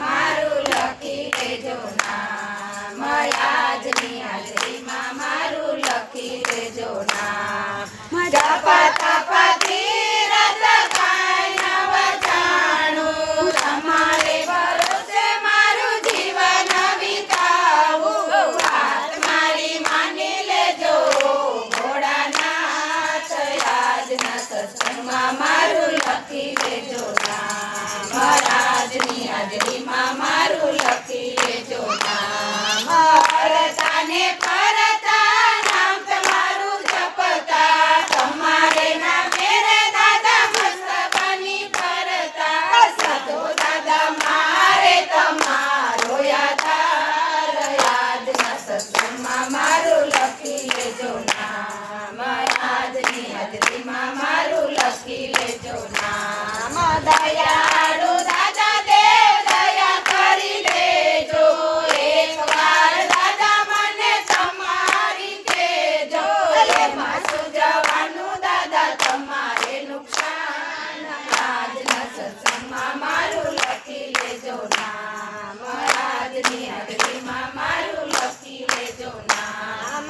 મારું લખી દેજો નામ આજની હાજરીમાં મારું લખી દેજો નામ જપ તપ મહારાજની હાજરીમાં મારું લખી લેજો નામ ને મારે આજના લખી લેજો આજની મારું લખી લેજો નામ દયાળુ